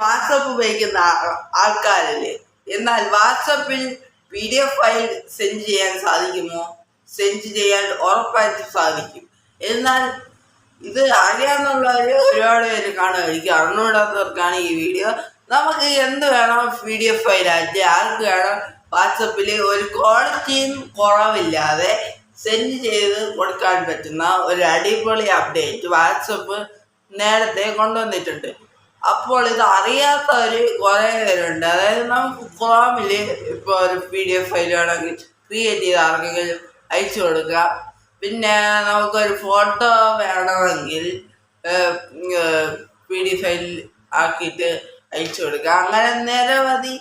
WhatsApp ഉപയോഗിക്കുന്ന ആൾക്കാരല്ലേ? എന്നാൽ വാട്സപ്പിൽ P D F file send ചെയ്യാൻ സാധിക്കുമോ? സെൻഡ് ചെയ്യാൻ ഉറപ്പായിട്ടും സാധിക്കും. എന്നാൽ ഇത് അറിയാമെന്നുള്ളവർ ഒരുപാട് പേര് കാണുമായിരിക്കും. അറിഞ്ഞുകൂടാത്തവർക്കാണ് ഈ വീഡിയോ. നമുക്ക് എന്ത് വേണം? പി ഡി എഫ് ഫയലായിട്ട് ആർക്ക് വേണം? വാട്സപ്പിൽ ഒരു ക്വാളിറ്റിയും കുറവില്ലാതെ സെൻഡ് ചെയ്ത് കൊടുക്കാൻ പറ്റുന്ന ഒരു അടിപൊളി അപ്ഡേറ്റ് വാട്സപ്പ് നേരത്തെ കൊണ്ടുവന്നിട്ടുണ്ട്. അപ്പോൾ ഇത് അറിയാത്തവർ കുറേ പേരുണ്ട്. അതായത് നമുക്ക് ക്രോമിൽ ഇപ്പോൾ ഒരു പി ഡി എഫ് ഫയൽ വേണമെങ്കിൽ ക്രിയേറ്റ് ചെയ്ത് ആർക്കെങ്കിലും അയച്ചു കൊടുക്കുക. പിന്നെ നമുക്കൊരു ഫോട്ടോ വേണമെങ്കിൽ പി ഡി ഫയൽ ആക്കിയിട്ട് അയച്ചു കൊടുക്കുക. അങ്ങനെ നിരവധി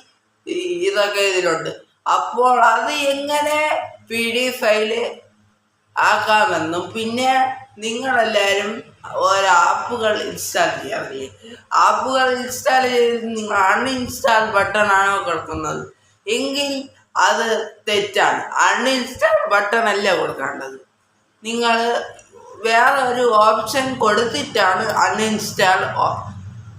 ഇതൊക്കെ ഇതിലുണ്ട്. അപ്പോൾ അത് എങ്ങനെ പി ഡി ഫയൽ ആക്കാമെന്നും പിന്നെ നിങ്ങളെല്ലാവരും ഓരോ ആപ്പുകൾ ഇൻസ്റ്റാൾ ചെയ്യാറില്ലേ? ആപ്പുകൾ ഇൻസ്റ്റാൾ ചെയ്ത് നിങ്ങൾ അൺഇൻസ്റ്റാൾ ബട്ടണാണോ കൊടുക്കുന്നത്? എങ്കിൽ അത് തെറ്റാണ്. അൺഇൻസ്റ്റാൾ ബട്ടൺ അല്ല കൊടുക്കേണ്ടത്. നിങ്ങൾ വേറെ ഒരു ഓപ്ഷൻ കൊടുത്തിട്ടാണ് അൺഇൻസ്റ്റാൾ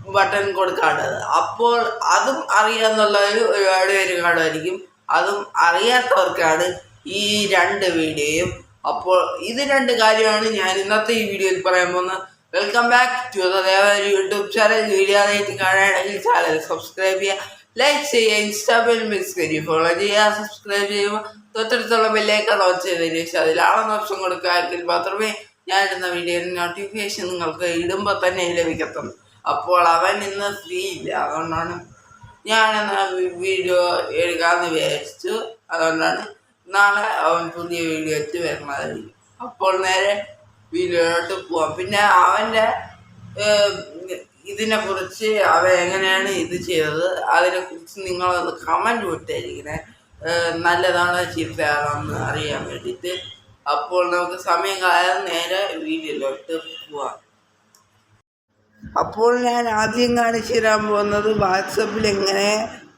ബട്ടൺ കൊടുക്കേണ്ടത്. അപ്പോൾ അതും അറിയാമെന്നുള്ളവർ ഒരുപാട് പേര് കാണുമായിരിക്കും. അതും അറിയാത്തവർക്കാണ് ഈ രണ്ട് വീഡിയോയും അപ്പോൾ ഇത് രണ്ട് കാര്യമാണ് ഞാൻ ഇന്നത്തെ ഈ വീഡിയോയിൽ പറയാൻ പോകുന്നത്. വെൽക്കം ബാക്ക് ടു ദേവരി യൂട്യൂബ് ചാനൽ വീഡിയോ ആയിട്ട് കാണുകയാണെങ്കിൽ ചാനൽ സബ്സ്ക്രൈബ് ചെയ്യുക ലൈക്ക് ചെയ്യുക ഇൻസ്റ്റാഗ്രാമിൽ മിക്സ് കരി ഫോളോ ചെയ്യുക സബ്സ്ക്രൈബ് ചെയ്യുക. തൊട്ടടുത്തുള്ള ബെല്ലേക്ക് ഓൺ ചെയ്തതിന് ശേഷം അതിലാണെന്ന് ഓപ്ഷൻ കൊടുക്കുക. എങ്കിൽ മാത്രമേ ഞാൻ ഇടുന്ന വീഡിയോയുടെ നോട്ടിഫിക്കേഷൻ നിങ്ങൾക്ക് ഇടുമ്പോൾ തന്നെ ലഭിക്കത്തുള്ളൂ. അപ്പോൾ അവൻ ഇന്ന് ഫ്രീ ഇല്ല. അതുകൊണ്ടാണ് ഞാനെന്ന വീഡിയോ എടുക്കാമെന്ന് വിചാരിച്ചു. അതുകൊണ്ടാണ് നാളെ അവൻ പുതിയ വീഡിയോ എത്തി വരുന്നതായിരിക്കും. അപ്പോൾ നേരെ വീഡിയോയിലോട്ട് പോവാം. പിന്നെ അവന്റെ ഇതിനെ കുറിച്ച് അവ എങ്ങനെയാണ് ഇത് ചെയ്തത് അതിനെക്കുറിച്ച് നിങ്ങളൊന്ന് കമന്റ് വിട്ടായിരിക്കണേ നല്ലതാണോ ചീത്തയാണോന്ന് അറിയാൻ വേണ്ടിയിട്ട്. അപ്പോൾ നമുക്ക് സമയം കളയാതെ നേരെ വീഡിയോയിലോട്ട് പോവാം. അപ്പോൾ ഞാൻ ആദ്യം കാണിച്ചു തരാൻ പോകുന്നത് വാട്സപ്പിൽ എങ്ങനെ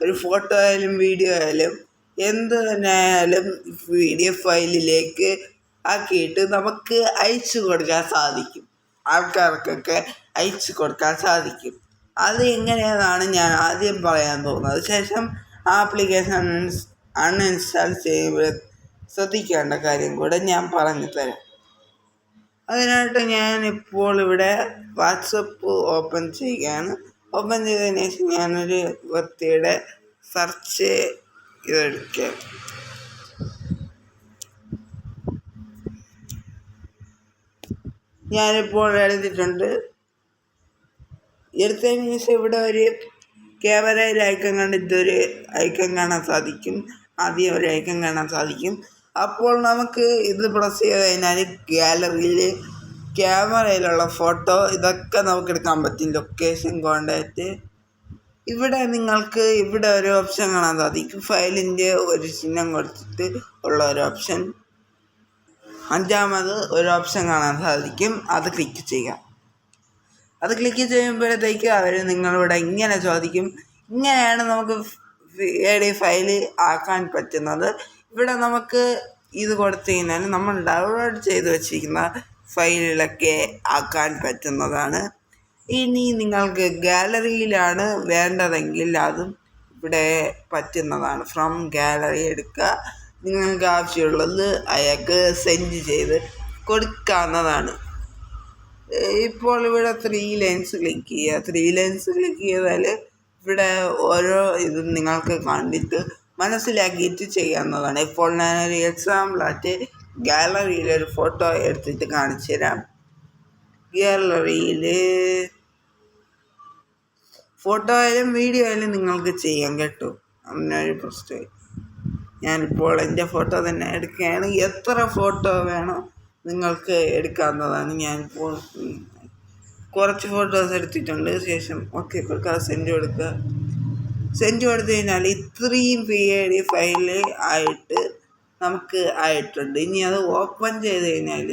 ഒരു ഫോട്ടോ ആയാലും വീഡിയോ ആയാലും എന്ത് തന്നെയായാലും പി ഡി എഫ് ഫയലിലേക്ക് ആക്കിയിട്ട് നമുക്ക് അയച്ചു കൊടുക്കാൻ സാധിക്കും. ആൾക്കാർക്കൊക്കെ അയച്ചു കൊടുക്കാൻ സാധിക്കും. അത് എങ്ങനെയാണെന്നാണ് ഞാൻ ആദ്യം പറയാൻ പോകുന്നത്. ശേഷം ആപ്ലിക്കേഷൻ അൺഇൻസ്റ്റാൾ ചെയ്യുമ്പോൾ ശ്രദ്ധിക്കേണ്ട കാര്യം കൂടെ ഞാൻ പറഞ്ഞു തരാം. അതിനായിട്ട് ഞാൻ ഇപ്പോൾ ഇവിടെ വാട്സപ്പ് ഓപ്പൺ ചെയ്യുകയാണ്. ഓപ്പൺ ചെയ്തതിന് ശേഷം ഞാനൊരു വ്യക്തിയുടെ സെർച്ച് ഇതെടുക്കുക ഞാനിപ്പോൾ എടുത്തിട്ടുണ്ട് എടുത്ത മീൻസ് ഇവിടെ ഒരു ക്യാമറയിൽ ഐക്കം കണ്ടിട്ട് ഒരു ഐക്കം കാണാൻ സാധിക്കും. ആദ്യം ഒരു ഐക്കം കാണാൻ സാധിക്കും. അപ്പോൾ നമുക്ക് ഇത് പ്രസ് ചെയ്ത് കഴിഞ്ഞാൽ ഗാലറിയിൽ ക്യാമറയിലുള്ള ഫോട്ടോ ഇതൊക്കെ നമുക്ക് എടുക്കാൻ പറ്റും. ലൊക്കേഷൻ കോണ്ടാക്റ്റ് ഇവിടെ നിങ്ങൾക്ക് ഇവിടെ ഒരു ഓപ്ഷൻ കാണാൻ സാധിക്കും. ഫയലിന്റെ ഒരു ചിഹ്നം കൊടുത്തിട്ട് ഉള്ള ഒരു ഓപ്ഷൻ അഞ്ചാമത് ഒരു ഓപ്ഷൻ കാണാൻ സാധിക്കും. അത് ക്ലിക്ക് ചെയ്യാം അത് ക്ലിക്ക് ചെയ്യുമ്പോഴത്തേക്ക് അവർ നിങ്ങളിവിടെ ഇങ്ങനെ ചോദിക്കും. ഇങ്ങനെയാണ് നമുക്ക് എ ഡി ഫയൽ ആക്കാൻ പറ്റുന്നത്? ഇവിടെ നമുക്ക് ഇത് കൊടുത്തു കഴിഞ്ഞാൽ നമ്മൾ ഡൗൺലോഡ് ചെയ്ത് വെച്ചിരിക്കുന്ന ഫയലുകളൊക്കെ ആക്കാൻ പറ്റുന്നതാണ്. ഇനി നിങ്ങൾക്ക് ഗാലറിയിലാണ് വേണ്ടതെങ്കിൽ അതും ഇവിടെ പറ്റുന്നതാണ്. ഫ്രം ഗാലറി എടുക്കുക. നിങ്ങൾക്ക് ആവശ്യമുള്ളത് അയാൾക്ക് സെൻഡ് ചെയ്ത് കൊടുക്കാവുന്നതാണ്. ഇപ്പോൾ ഇവിടെ ത്രീ ലൈൻസ് ക്ലിക്ക് ചെയ്യുക. ത്രീ ലൈൻസ് ക്ലിക്ക് ചെയ്താൽ ഇവിടെ ഓരോ ഇതും നിങ്ങൾക്ക് കണ്ടിട്ട് മനസ്സിലാക്കിയിട്ട് ചെയ്യാവുന്നതാണ്. ഇപ്പോൾ ഞാനൊരു എക്സാമ്പിളായിട്ട് ഗാലറിയിലൊരു ഫോട്ടോ എടുത്തിട്ട് കാണിച്ചു തരാം ഗാലറിയിൽ ഫോട്ടോ ആയാലും വീഡിയോ ആയാലും നിങ്ങൾക്ക് ചെയ്യാം കേട്ടോ. അങ്ങനൊരു പ്രശ്നമായി ഞാനിപ്പോൾ എന്റെ ഫോട്ടോ തന്നെ എടുക്കുകയാണ്. എത്ര ഫോട്ടോ വേണോ നിങ്ങൾക്ക് എടുക്കാവുന്നതാണ് ഞാനിപ്പോൾ കുറച്ച് ഫോട്ടോസ് എടുത്തിട്ടുണ്ട്. ശേഷം ഓക്കെ കൊടുക്കുക. സെൻഡ് കൊടുക്കുക. സെൻഡ് കൊടുത്തു കഴിഞ്ഞാൽ ഇത്രയും പി ഐ ഡി ഫയൽ ആയിട്ട് നമുക്ക് ആയിട്ടുണ്ട്. ഇനി അത് ഓപ്പൺ ചെയ്ത് കഴിഞ്ഞാൽ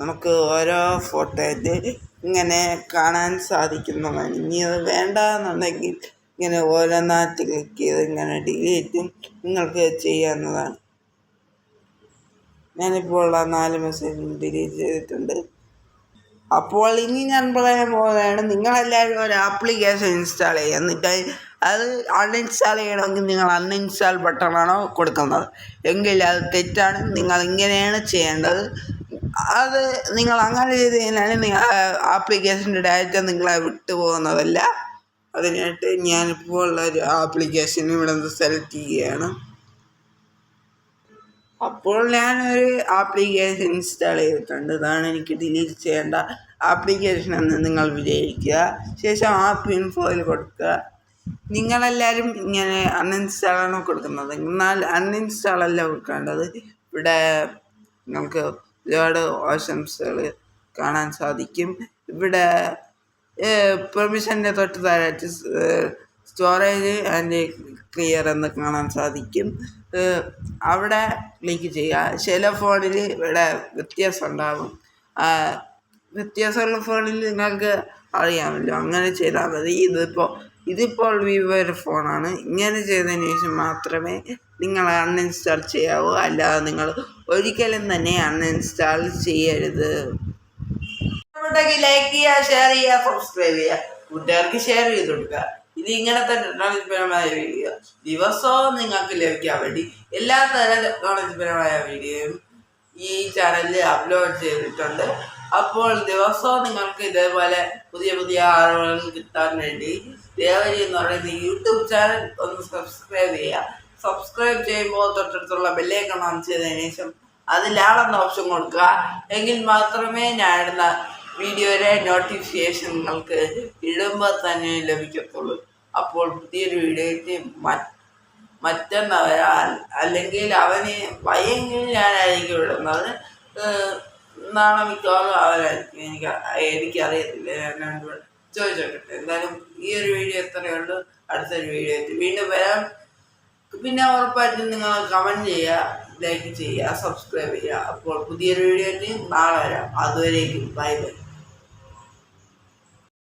നമുക്ക് ഓരോ ഫോട്ടോയിട്ട് ഇങ്ങനെ കാണാൻ സാധിക്കുന്നതാണ് ഇനി അത് വേണ്ട എന്നുണ്ടെങ്കിൽ ഇങ്ങനെ ഓരോന്നാറ്റ് ക്ലിക്ക് ചെയ്ത് ഇങ്ങനെ ഡിലീറ്റും നിങ്ങൾക്ക് ചെയ്യാവുന്നതാണ്. ഞാനിപ്പോൾ ആ നാല് മെസ്സേജും ഡിലീറ്റ് ചെയ്തിട്ടുണ്ട്. അപ്പോൾ ഇനി ഞാൻ പറയാൻ പോകുന്നതാണ് നിങ്ങളെല്ലാവരും ഒരു ആപ്ലിക്കേഷൻ ഇൻസ്റ്റാൾ ചെയ്യുക. എന്നിട്ട് അത് അൺഇൻസ്റ്റാൾ ചെയ്യണമെങ്കിൽ നിങ്ങൾ അൺഇൻസ്റ്റാൾ ബട്ടണാണോ കൊടുക്കുന്നത്. എങ്കിൽ അത് തെറ്റാണ്. നിങ്ങൾ ഇങ്ങനെയാണ് ചെയ്യേണ്ടത്. അത് നിങ്ങൾ അങ്ങനെ ചെയ്ത് കഴിഞ്ഞാൽ നിങ്ങൾ ആപ്ലിക്കേഷന്റെ ഡാറ്റ നിങ്ങളെ വിട്ടു പോകുന്നതല്ല. അതിനായിട്ട് ഞാനിപ്പോൾ ഒരു ആപ്ലിക്കേഷൻ ഇവിടെ നിന്ന് സെലക്ട് ചെയ്യുകയാണ്. അപ്പോൾ ഞാനൊരു ആപ്ലിക്കേഷൻ ഇൻസ്റ്റാൾ ചെയ്തിട്ടുണ്ട്. ഇതാണ് എനിക്ക് ഡിലീറ്റ് ചെയ്യേണ്ട ആപ്ലിക്കേഷൻ എന്ന് നിങ്ങൾ വിജയിക്കുക ശേഷം ആപ്പ് ഇൻഫോയിൽ കൊടുക്കുക. നിങ്ങളെല്ലാവരും ഇങ്ങനെ അൺഇൻസ്റ്റാൾ ആണ് കൊടുക്കുന്നത്. എന്നാൽ അൺഇൻസ്റ്റാളല്ല കൊടുക്കേണ്ടത്. ഇവിടെ നമുക്ക് ഒരുപാട് ആശംസകൾ കാണാൻ സാധിക്കും. ഇവിടെ പെർമിഷന്റെ തൊട്ട് താഴെ സ്റ്റോറേജ് ആൻഡ് ക്ലിയർ എന്ന് കാണാൻ സാധിക്കും. അവിടെ ക്ലിക്ക് ചെയ്യുക. ചില ഫോണിൽ ഇവിടെ വ്യത്യാസം ഉണ്ടാകും വ്യത്യാസമുള്ള ഫോണിൽ നിങ്ങൾക്ക് അറിയാമല്ലോ. അങ്ങനെ ചെയ്താൽ മതി. ഇതിപ്പോൾ ഇതിപ്പോൾ വിവോ ഒരു ഫോണാണ് ഇങ്ങനെ ചെയ്തതിന് ശേഷം മാത്രമേ നിങ്ങൾ അൺഇൻസ്റ്റാൾ ചെയ്യാവോ? അല്ലാതെ നിങ്ങൾ ഒരിക്കലും തന്നെ അൺഇൻസ്റ്റാൾ ചെയ്യരുത്. ലൈക്ക് ചെയ്യുക ഷെയർ ചെയ്യുക സബ്സ്ക്രൈബ് ചെയ്യുക. കൂട്ടുകാർക്ക് ഷെയർ ചെയ്ത് കൊടുക്കുക. ഇത് ഇങ്ങനത്തെ ടെക്നോളജിപരമായ വീഡിയോ ദിവസവും നിങ്ങൾക്ക് ലഭിക്കാൻ വേണ്ടി എല്ലാ തരം ടെക്നോളജിപരമായ വീഡിയോയും ഈ ചാനലിൽ അപ്ലോഡ് ചെയ്തിട്ടുണ്ട്. അപ്പോൾ ദിവസവും നിങ്ങൾക്ക് ഇതേപോലെ പുതിയ പുതിയ അറിവുകൾ കിട്ടാൻ വേണ്ടി ദേവരി എന്ന് പറയുന്ന യൂട്യൂബ് ചാനൽ ഒന്ന് സബ്സ്ക്രൈബ് ചെയ്യുക. സബ്സ്ക്രൈബ് ചെയ്യുമ്പോൾ തൊട്ടടുത്തുള്ള ബെല്ലേക്കൺ ഓൺ ചെയ്തതിന് ശേഷം അതിലാണെന്ന ഓപ്ഷൻ കൊടുക്കുക. എങ്കിൽ മാത്രമേ ഞാൻ ഇടുന്ന വീഡിയോയുടെ നോട്ടിഫിക്കേഷൻ നിങ്ങൾക്ക് ഇടുമ്പോൾ തന്നെ ലഭിക്കത്തുള്ളൂ. അപ്പോൾ പുതിയൊരു വീഡിയോയ്ക്ക് മറ്റന്നവരാൽ അല്ലെങ്കിൽ അവന് വയ്യെങ്കിൽ ഞാനായിരിക്കും ഇടുന്നത്. നാളെ മിക്കവാറും അവരായിരിക്കും. എനിക്ക് എനിക്കറിയത്തില്ല. ഞാൻ ചോദിച്ചോട്ടെ എന്തായാലും ഈ ഒരു വീഡിയോ എത്രയുള്ളൂ അടുത്തൊരു വീഡിയോ വീണ്ടും വരാം. പിന്നെ ഉറപ്പായിട്ടും നിങ്ങൾ കമന്റ് ചെയ്യുക ലൈക്ക് ചെയ്യുക സബ്സ്ക്രൈബ് ചെയ്യുക. അപ്പോൾ പുതിയൊരു വീഡിയോ നാളെ വരാം. അതുവരേക്കും. Bye bye